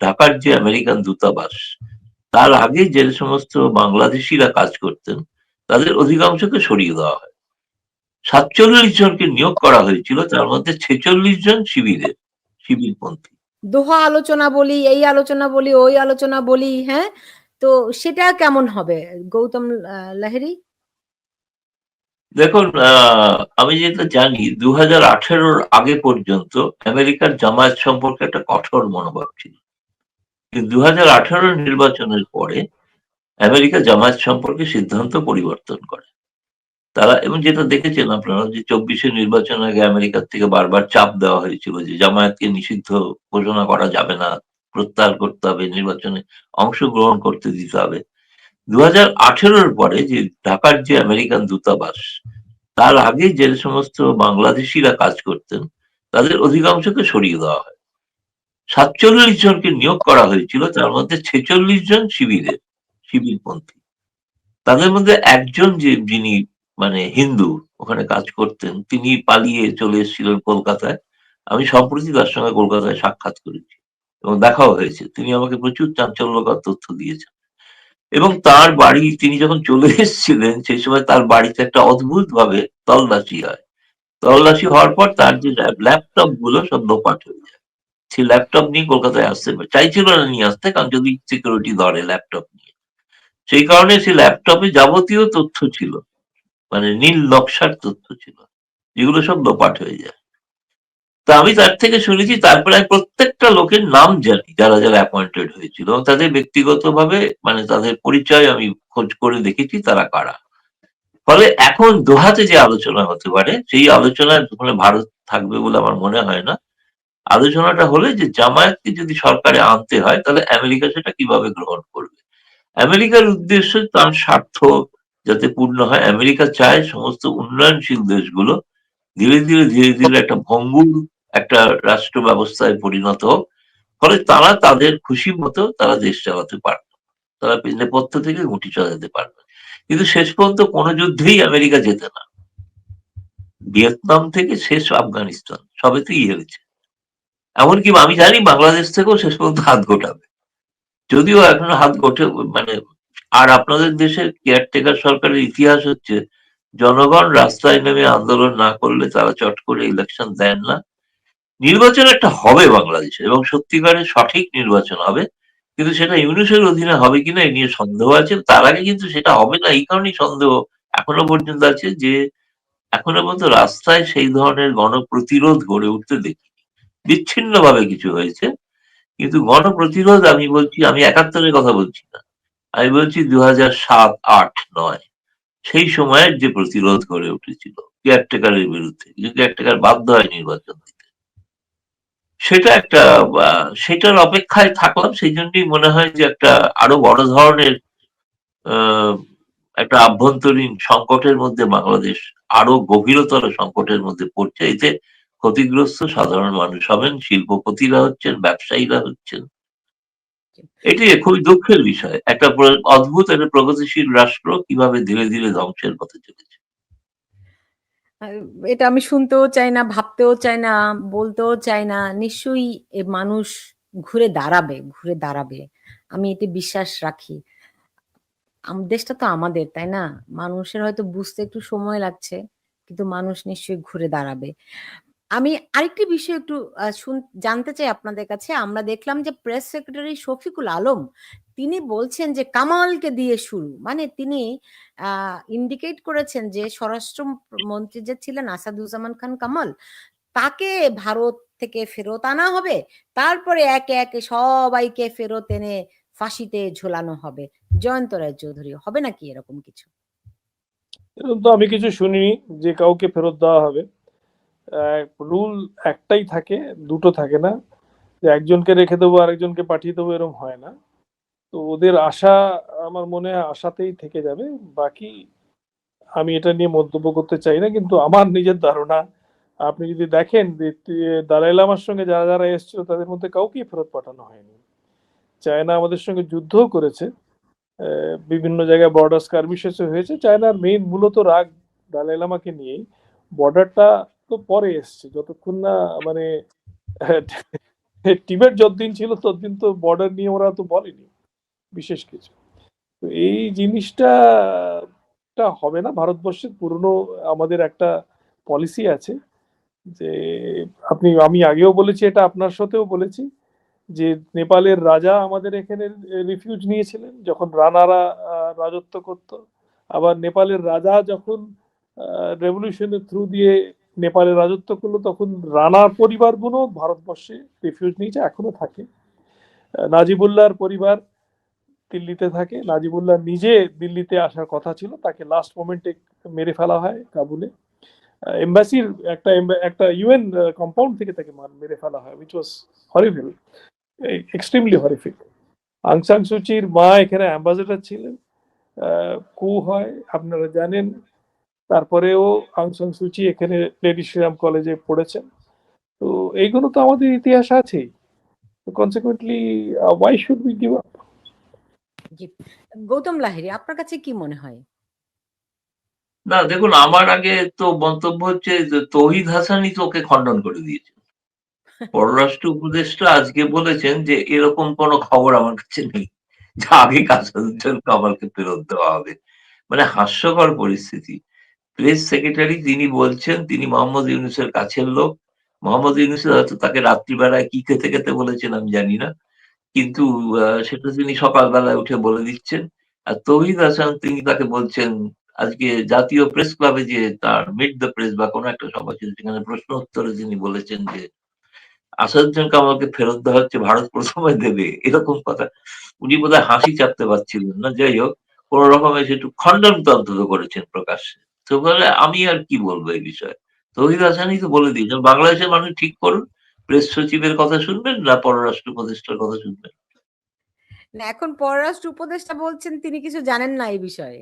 ঢাকার যে আমেরিকান দূতাবাস তার আগে যে সমস্ত বাংলাদেশিরা কাজ করতেন তাদের অধিকাংশকে সরিয়ে দেওয়া হয়। সাতচল্লিশ জনকে নিয়োগ করা হয়েছিল তার মধ্যে ছেচল্লিশ জন শিবিরের শিবিরপন্থী। দোহা আলোচনা বলি এই আলোচনা বলি ওই আলোচনা বলি হ্যাঁ? তো সেটা কেমন হবে? গৌতম লাহিড়ী? দেখুন আহ, আমি যেটা জানি দু হাজার আঠেরোর আগে পর্যন্ত আমেরিকার জামায়াত সম্পর্কে একটা কঠোর মনোভাব ছিল। দু নির্বাচনের পরে আমেরিকা জামায়াত সম্পর্কে সিদ্ধান্ত পরিবর্তন করে। তারা, এবং যেটা দেখেছেন আপনারা যে চব্বিশে নির্বাচন আগে আমেরিকার থেকে বারবার চাপ দেওয়া হয়েছিল যে জামায়াতকে নিষিদ্ধ ঘোষণা করা যাবে না, প্রত্যাহার করতে হবে, নির্বাচনে অংশগ্রহণ করতে দিতে হবে। দু হাজার পরে যে ঢাকার যে আমেরিকান দূতাবাস, তার আগে যে সমস্ত বাংলাদেশিরা কাজ করতেন, তাদের অধিকাংশকে সরিয়ে দেওয়া হয়। সাতচল্লিশ জনকে নিয়োগ করা হয়েছিল, তার মধ্যে ছেচল্লিশ জন শিবিরের, শিবিরপন্থী। তাদের মধ্যে একজন যে যিনি মানে হিন্দু, ওখানে কাজ করতেন, তিনি পালিয়ে চলে এসেছিলেন কলকাতায়। আমি সম্প্রতি তার সঙ্গে কলকাতায় সাক্ষাৎ করেছি এবং দেখাও হয়েছে। তিনি আমাকে প্রচুর চাঞ্চল্যকর তথ্য দিয়েছেন। এবং তার বাড়ি, তিনি যখন চলে এসেছিলেন, সেই সময় তার বাড়িতে একটা অদ্ভুত ভাবে তল্লাশি হয়। তল্লাশি হওয়ার পর তার যে ল্যাপটপগুলো সব লোপাট হয়ে যায়। সেই ল্যাপটপ নিয়ে কলকাতায় আসতে চাইছিল না নিয়ে আসতে, কারণ যদি সিকিউরিটি ধরে ল্যাপটপ নিয়ে। সেই কারণে সেই ল্যাপটপে যাবতীয় তথ্য ছিল। মানে নীল নকশার তথ্য ছিল, যেগুলো সব লোপাট হয়ে যায়। তা আমি তার থেকে শুনেছি, তারপরে আমি প্রত্যেকটা লোকের নাম জানি, যারা যারা অ্যাপয়েন্টেড হয়েছিল। তাদের ব্যক্তিগতভাবে মানে তাদের পরিচয় আমি খোঁজ করে দেখেছি, তারা কারা। ফলে এখন দোহাতে যে আলোচনা হতে পারে, সেই আলোচনায় ওখানে ভারত থাকবে বলে আমার মনে হয় না। আলোচনাটা হলে যে জামায়াতকে যদি সরকারে আনতে হয়, তাহলে আমেরিকা সেটা কীভাবে গ্রহণ করবে? আমেরিকার উদ্দেশ্য তার স্বার্থ যাতে পূর্ণ হয়। আমেরিকা চায় সমস্ত উন্নয়নশীল দেশগুলো ধীরে ধীরে ধীরে ধীরে একটা ভঙ্গুর একটা রাষ্ট্র ব্যবস্থায় পরিণত হোক। ফলে তারা তাদের খুশি মতো তারা দেশ চালাতে পারবে। তারা নেপথ্য থেকে গুটি চালাতে পারবে। কিন্তু শেষ পর্যন্ত কোনো যুদ্ধেই আমেরিকা যেতে না। ভিয়েতনাম থেকে শেষ আফগানিস্তান সবেতেই হেরেছে এমনকি আমি জানি বাংলাদেশ থেকেও শেষ পর্যন্ত হাত গোটাবে। যদিও এখন হাত গোটে মানে আর আপনাদের দেশের কেয়ারটেকার সরকারের ইতিহাস হচ্ছে, জনগণ রাস্তায় নেমে আন্দোলন না করলে তারা চট করে ইলেকশন দেন না। নির্বাচন একটা হবে বাংলাদেশে এবং সত্যিকারের সঠিক নির্বাচন হবে, কিন্তু সেটা ইউনিসের অধীনে হবে কিনা এই নিয়ে সন্দেহ আছে। তার আগে কিন্তু সেটা হবে না, এই কারণেই সন্দেহ এখনও পর্যন্ত আছে যে, এখনও পর্যন্ত রাস্তায় সেই ধরনের গণপ্রতিরোধ গড়ে উঠতে দেখিনি। বিচ্ছিন্ন ভাবে কিছু হয়েছে। কিন্তু গণপ্রতিরোধ আমি বলছি, আমি একাত্তরের কথা বলছি না। আমি বলছি দু হাজার সাত, আট, নয়, সেই সময়ের যে প্রতিরোধ গড়ে উঠেছিল কেয়ারটেকারের বিরুদ্ধে কিন্তু কেয়ারটেকার বাধ্য হয় নির্বাচন দিতে সেটা একটা সেটার অপেক্ষায় থাকলাম, সেই জন্যই মনে হয় যে একটা আরও বড় ধরনের একটা আভ্যন্তরীণ সংকটের মধ্যে বাংলাদেশ আরও গভীরতর সংকটের মধ্যে পড়ছে। এতে ক্ষতিগ্রস্ত সাধারণ মানুষ হবেন, শিল্পপতিরা হচ্ছেন, ব্যবসায়ীরা হচ্ছেন। এটি খুবই দুঃখের বিষয়। একটা অদ্ভুত, একটা প্রগতিশীল রাষ্ট্র কীভাবে ধীরে ধীরে ধ্বংসের পথে চলেছে। এটা আমি শুনতেও চাই না, ভাবতেও চাই না, বলতেও চাই না। নিশ্চয়ই মানুষ ঘুরে দাঁড়াবে ঘুরে দাঁড়াবে। আমি এতে বিশ্বাস রাখি। দেশটা তো আমাদের, তাই না? মানুষের হয়তো বুঝতে একটু সময় লাগছে, কিন্তু মানুষ নিশ্চয়ই ঘুরে দাঁড়াবে। আমি আরেকটি বিষয় একটু শুন- জানতে চাই আপনাদের কাছে। আমরা দেখলাম যে প্রেস সেক্রেটারি শফিকুল আলম, তিনি বলছেন যে কামালকে দিয়ে শুরু। মানে তিনি ইন্ডিকেট করেছেন যে স্বরাষ্ট্র মন্ত্রী যে ছিলেন আসাদুজ্জামান খান কামাল, তাকে ভারত থেকে ফেরত আনা হবে। তারপরে একে একে সবাইকে ফেরত এনে ফাঁসিতে ঝোলানো হবে। জয়ন্ত রায় চৌধুরী, হবে নাকি এরকম কিছু? এরকম তো আমি কিছু শুনিনি যে কাউকে ফেরত দেওয়া হবে। রুল একটাই থাকে, দুটো থাকে না। যে একজনকে রেখে দেবো, আরেকজনকে পাঠিয়ে দেবো এরকম হয় না। তো ওদের আশা, আমার মনে হয় আশাতেই থেকে যাবে। বাকি আমি এটা নিয়ে মন্তব্য করতে চাই না, কিন্তু আমার নিজের ধারণা। আপনি যদি দেখেন দালাই লামার সঙ্গে যারা যারা এসেছিল, তাদের মধ্যে কাউকেই ফেরত পাঠানো হয়নি। চায়না আমাদের সঙ্গে যুদ্ধও করেছে। বিভিন্ন জায়গায় বর্ডার স্কার্মিশেসে হয়েছে। চায়নার মেইন মূলত রাগ দালাই লামাকে নিয়েই। বর্ডারটা তো পরে এসছে। যতক্ষণ না মানে টিবেট যতদিন ছিল ততদিন তো বর্ডার নিয়ে ওরা তো বলেনি বিশেষ কিছু। তো এই জিনিসটা হবে না। ভারতবর্ষের পুরনো আমাদের একটা পলিসি আছে যে, আপনি, আমি আগেও বলেছি, এটা আপনার সাথেও বলেছি যে, নেপালের রাজা আমাদের এখানে রিফিউজ নিয়েছিলেন। যখন রানারা রাজত্ব করত, আবার নেপালের রাজা যখন রেভলিউশনের থ্রু দিয়ে নেপালে রাজত্ব করল, তখন রানার পরিবারগুলো ভারতবর্ষে রিফিউজ নিয়েছে, এখনও থাকে। নাজিবুল্লাহর পরিবার দিল্লিতে থাকে। নাজিবুল্লাহ নিজে দিল্লিতে আসার কথা ছিল, তাকে লাস্ট মোমেন্টে মেরে ফেলা হয় কাবুলে। এম্বাসির একটা একটা ইউএন কম্পাউন্ড থেকে তাকে মেরে ফেলা হয় which was horrible extremely horrific Aung San সুচির মা এখানে অ্যাম্বাসেডার ছিলেন। কু হয়, আপনারা জানেন তারপরেও আংসাং সুচি এখানে লেডি শ্রীরাম কলেজে পড়েছেন। তো এইগুলো তো আমাদের ইতিহাস আছেই। Consequently why should we give up Gautam Lahiri আপনার কাছে কি মনে হয়? না দেখুন আমার আগে তো মন্তব্য হচ্ছে যে তৌহিদ হাসানই তো ওকে খণ্ডন করে দিয়েছে। পররাষ্ট্র উপদেষ্টা আজকে বলেছেন যে এরকম কোনো খবর আমার কাছে নেই যে আগে কাসাদুজ্জাল কামালকে ফেরত দেওয়া হবে। মানে হাস্যকর পরিস্থিতি। প্রেস সেক্রেটারি তিনি বলছেন, তিনি মোহাম্মদ ইউনুসের কাছের লোক। মোহাম্মদ ইউনুসের হয়তো তাকে রাত্রিবেলায় কি খেতে খেতে বলেছেন আমি জানি না। কিন্তু সেটা তিনি সকালবেলায় উঠে বলে দিচ্ছেন। আর তৌহিদ হাসান, তিনি তাকে বলছেন, আজকে জাতীয় প্রেস ক্লাবে যে তার মিট দ্য প্রেস বা কোনো একটা সভা ছিল, সেখানে প্রশ্ন উত্তরে তিনি বলেছেন যে আসাদুজ্জান কামালকে ফেরত দেওয়া হচ্ছে, ভারত প্রথমে দেবে, এরকম কথা। উনি বোধহয় হাসি চাপতে পারছিলেন না। যাই হোক, কোন রকমের সেটু খণ্ডন অন্তত করেছেন প্রকাশ্যে। তো বলে আমি আর কি বলব এই বিষয়ে? তৌহিদ হাসানই তো বলে দিয়েছেন বাংলাদেশের মানুষ ঠিক করুন প্রেস সচিবের কথা শুনবেন না পররাষ্ট্র উপদেষ্টার কথা শুনবেন? না এখন পররাষ্ট্র উপদেষ্টা বলছেন তিনি কিছু জানেন না এই বিষয়ে।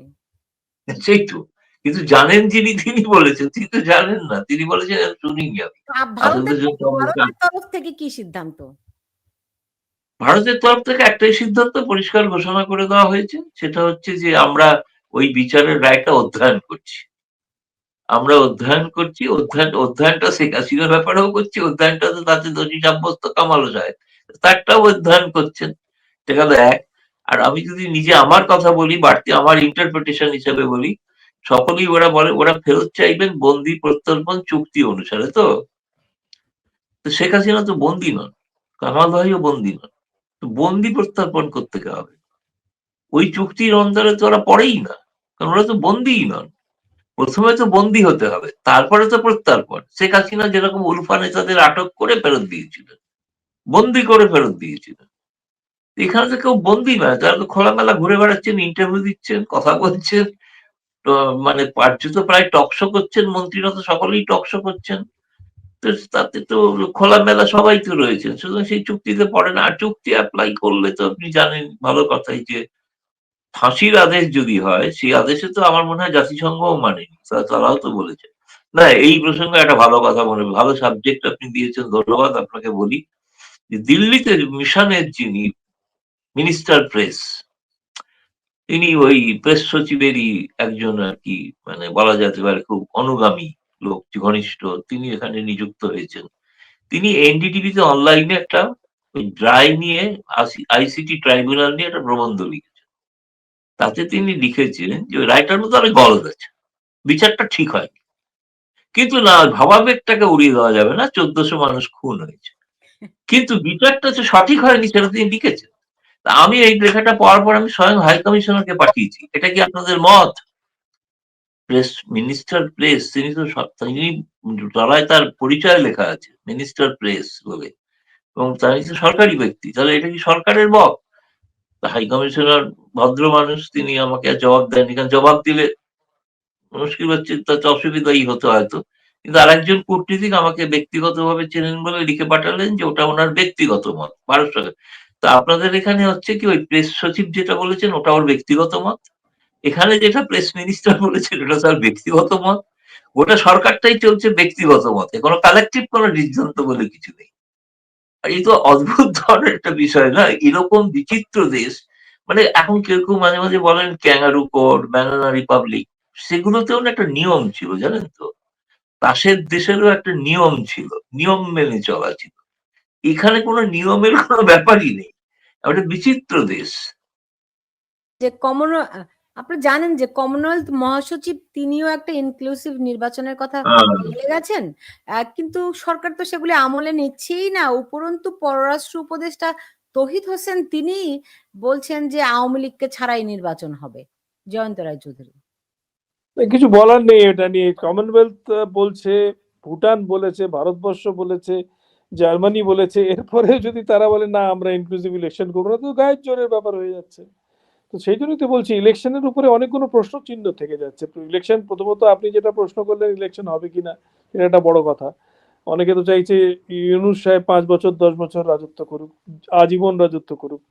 সেই তো কিন্তু জানেন যিনি তিনি বলেছেন তিনি তো জানেন না তিনি বলেছেন "আমি শুনিনি আমি। তরফ থেকে কি সিদ্ধান্ত? ভারতের তরফ থেকে একটাই সিদ্ধান্ত পরিষ্কার ঘোষণা করে দেওয়া হয়েছে সেটা হচ্ছে যে আমরা ওই বিচারের রায়টা অধ্যয়ন করছি। আমরা অধ্যয়ন করছি, অধ্যয়ন, অধ্যয়নটা শেখ হাসিনার ব্যাপারেও করছি, অধ্যয়নটা তো তাতে দোষী সাব্যস্ত কামালো যায়। তারটাও অধ্যয়ন করছেন। গেল এক, আর আমি যদি নিজে আমার কথা বলি, বাড়তি আমার ইন্টারপ্রিটেশন হিসেবে বলি, সকলেই ওরা বলে, ওরা ফেরত চাইবেন বন্দি প্রত্যর্পণ চুক্তি অনুসারে তো? তো শেখ হাসিনা তো বন্দি নন, কামাল ভাইও বন্দি নন। তো বন্দি প্রত্যর্পণ করতে হবে। ওই চুক্তির অন্তরে তো ওরা পড়েই না, কারণ ওরা তো বন্দিই নন। প্রথমে তো বন্দি হতে হবে, তারপরে তো প্রত্যর্পণ। শেখ হাসিনা যেরকম উলফা নেতাদের আটক করে ফেরত দিয়েছিল বন্দি করে ফেরত দিয়েছিল এখানে তো কেউ বন্দি নয় তারা তো খোলামেলা ঘুরে বেড়াচ্ছেন ইন্টারভিউ দিচ্ছেন, কথা বলছেন, তো মানে কার্যত প্রায় টকশো করছেন, মন্ত্রীরা তো সকলেই টকশো করছেন। তো তাতে তো খোলামেলা সবাই তো রয়েছেন, সুতরাং সেই চুক্তিতে পড়ে না। আর চুক্তি অ্যাপ্লাই করলে তো আপনি জানেন ভালো কথাই যে ফাঁসির আদেশ যদি হয়, সেই আদেশে তো আমার মনে হয় জাতিসংঘ মানেনি তা- তারাও তো বলেছে। না, এই প্রসঙ্গে একটা ভালো কথা মনে ভালো সাবজেক্ট আপনি দিয়েছেন, ধন্যবাদ আপনাকে বলি। যে দিল্লিতে মিশনের যিনি মিনিস্টার প্রেস তিনি ওই প্রেস সচিবেরই একজন আর কি মানে বলা যেতে পারে খুব অনুগামী লোক, ঘনিষ্ঠ। তিনি এখানে নিযুক্ত হয়েছেন। তিনি এনডিটিভিতে অনলাইনে একটা ড্রাই নিয়ে আইসিটি ট্রাইব্যুনাল নিয়ে একটা প্রবন্ধ লিখেছেন। তাতে তিনি লিখেছিলেন যে ওই রায়টার মধ্যে অনেক গলদ আছে। বিচারটা ঠিক হয়নি কিন্তু না ভাবাবেগটাকে উড়িয়ে দেওয়া যাবে না, চোদ্দশো মানুষ খুন হয়েছে। কিন্তু বিচারটা যে সঠিক হয়নি, সেটা তিনি লিখেছেন। আমি এই লেখাটা পড়ার পর আমি স্বয়ং হাই কমিশনারকে পাঠিয়েছি। এটা কি আপনাদের মত? প্রেস মিনিস্টার প্রেস তিনি তো তিনি তলায় তার পরিচয় লেখা আছে মিনিস্টার প্রেস বলে। এবং তিনি তো সরকারি ব্যক্তি। তাহলে এটা কি সরকারের বক হাই কমিশনার ভদ্র মানুষ, তিনি আমাকে জবাব দেননি। কারণ জবাব দিলে মুশকিল হচ্ছে তাতে অসুবিধাই হতো হয়তো। কিন্তু আরেকজন কূটনীতিক আমাকে ব্যক্তিগতভাবে চেনেন বলে লিখে পাঠালেন যে ওটা ওনার ব্যক্তিগত মত ভারত সরকার তা আপনাদের এখানে হচ্ছে কি ওই প্রেস সচিব যেটা বলেছেন, ওটা ওর ব্যক্তিগত মত? এখানে যেটা প্রেস মিনিস্টার বলেছেন, ওটা তার ব্যক্তিগত মত? ওটা সরকারটাই চলছে ব্যক্তিগত মতে, কোনো কালেকটিভ কোনো সিদ্ধান্ত বলে কিছু নেই। এই তো অদ্ভুত ধরনের একটা বিষয় না, এরকম বিচিত্র দেশ মানে এখন কেউ কেউ মাঝে মাঝে বলেন ক্যাঙ্গারু কোড ব্যানানা রিপাবলিক সেগুলোতেও না একটা নিয়ম ছিল জানেন তো? পাশের দেশেরও একটা নিয়ম ছিল নিয়ম মেনে চলা ছিল। এখানে কোনো নিয়মের কোনো ব্যাপারই নেই। একটা বিচিত্র দেশ। যে কমন আপনি জানেন যে কমনওয়েলথ মহাসচিব তিনিও একটা ইনক্লুসিভ নির্বাচনের কথা আহ, বলে গেছেন। কিন্তু সরকার তো সেগুলি আমলে নিচ্ছেই না। উপরন্তু পররাষ্ট্র উপদেষ্টা তহিদ হোসেন তিনি বলছেন যে আওয়ামী লীগকে ছাড়াই নির্বাচন হবে। জয়ন্ত রায় চৌধুরী। কিছু বলার নেই এটা নিয়ে। কমনওয়েলথ বলছে, ভুটান বলেছে, ভারতবর্ষ বলেছে, জার্মানি বলেছে। এরপরে যদি তারা বলে, না, আমরা ইনক্লুসিভ ইলেকশন করব না, তো গায়ের জোরের ব্যাপার হয়ে যাচ্ছে। তো সেই জন্যই তো বলছি ইলেকশনের উপরে অনেকগুলো প্রশ্ন চিহ্ন থেকে যাচ্ছে। ইলেকশন প্রথমত আপনি যেটা প্রশ্ন করলেন ইলেকশন হবে কিনা এটা একটা বড় কথা। অনেকে তো চাইছে ইউনুস সাহেব পাঁচ বছর, দশ বছর রাজত্ব করুক, আজীবন রাজত্ব করুক।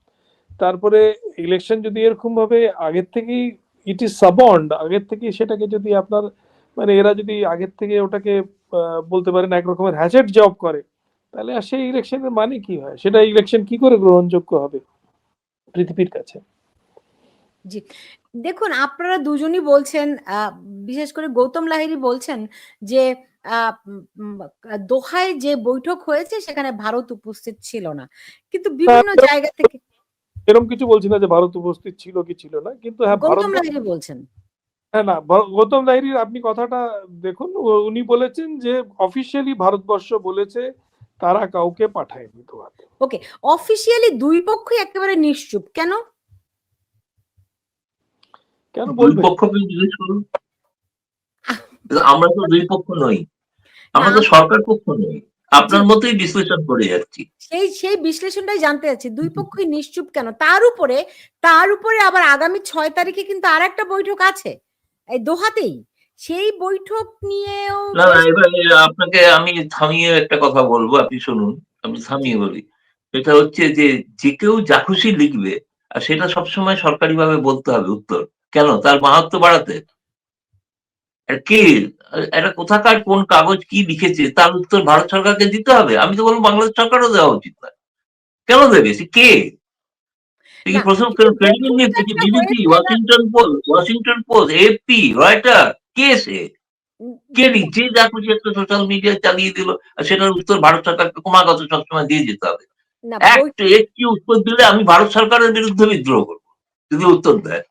তারপরে ইলেকশন যদি এরকম ভাবে আগের থেকেই ইট ইজ সাবন্ড আগের থেকে সেটাকে যদি আপনার মানে এরা যদি আগের থেকে ওটাকে বলতে পারেন এক রকমের হ্যাজেট জব করে, তাহলে আর সেই ইলেকশনের মানে কি হয়? সেটা ইলেকশন কি করে গ্রহণযোগ্য হবে পৃথিবীর কাছে? জি। দেখুন, আপনারা দুজনই বলছেন বিশেষ করে গৌতম লাহিড়ী বলছেন যে দোহায় যে বৈঠক হয়েছে সেখানে ভারত উপস্থিত ছিল না। কিন্তু বিভিন্ন জায়গা থেকে এরকম কিছু বলছি না যে ভারত উপস্থিত ছিল কি ছিল না কিন্তু হ্যাঁ গৌতম লাহিড়ী বলছেন। হ্যাঁ না গৌতম লাহিড়ীর আপনি কথাটা দেখুন উনি বলেছেন যে অফিসিয়ালি ভারতবর্ষ বলেছে তারা কাউকে পাঠায়নি দোহাতে। অফিসিয়ালি দুই পক্ষই একেবারে নিশ্চুপ কেন? কেন বলবে করুন। আমরা তো দুই পক্ষ নই। আমরা তো সরকার পক্ষ নই আপনার মতোই বিশ্লেষণ করে যাচ্ছি। সেই সেই বিশ্লেষণটাই জানতে চাচ্ছি। দুই পক্ষই নিশ্চুপ কেন? তার উপরে তার উপরে আবার আগামী ছয় তারিখে কিন্তু আর একটা বৈঠক আছে। এই দোহাতেই। সেই বৈঠক নিয়েও না না এবার আপনাকে আমি থামিয়ে একটা কথা বলব আপনি শুনুন আমি থামিয়ে বলি। সেটা হচ্ছে যে যে কেউ যা খুশি লিখবে আর সেটা সবসময় সরকারিভাবে বলতে হবে উত্তর। কেন? তার মাহাত্ম বাড়াতে। কে? এটা কোথাকার কোন কাগজ কি লিখেছে? তার উত্তর ভারত সরকারকে দিতে হবে। আমি তো বলব বাংলাদেশ সরকারও দেওয়া উচিত না। কেন দেবে? সে কে? প্রথম BBC Washington Post Washington Post AP Reuters কে সে? কে? যে যা খুশি একটা সোশ্যাল মিডিয়া চালিয়ে দিল আর সেটার উত্তর ভারত সরকারকে ক্রমাগত সবসময় দিয়ে যেতে হবে। একটি উত্তর দিলে আমি ভারত সরকারের বিরুদ্ধে বিদ্রোহ করব। যদি উত্তর দেয়।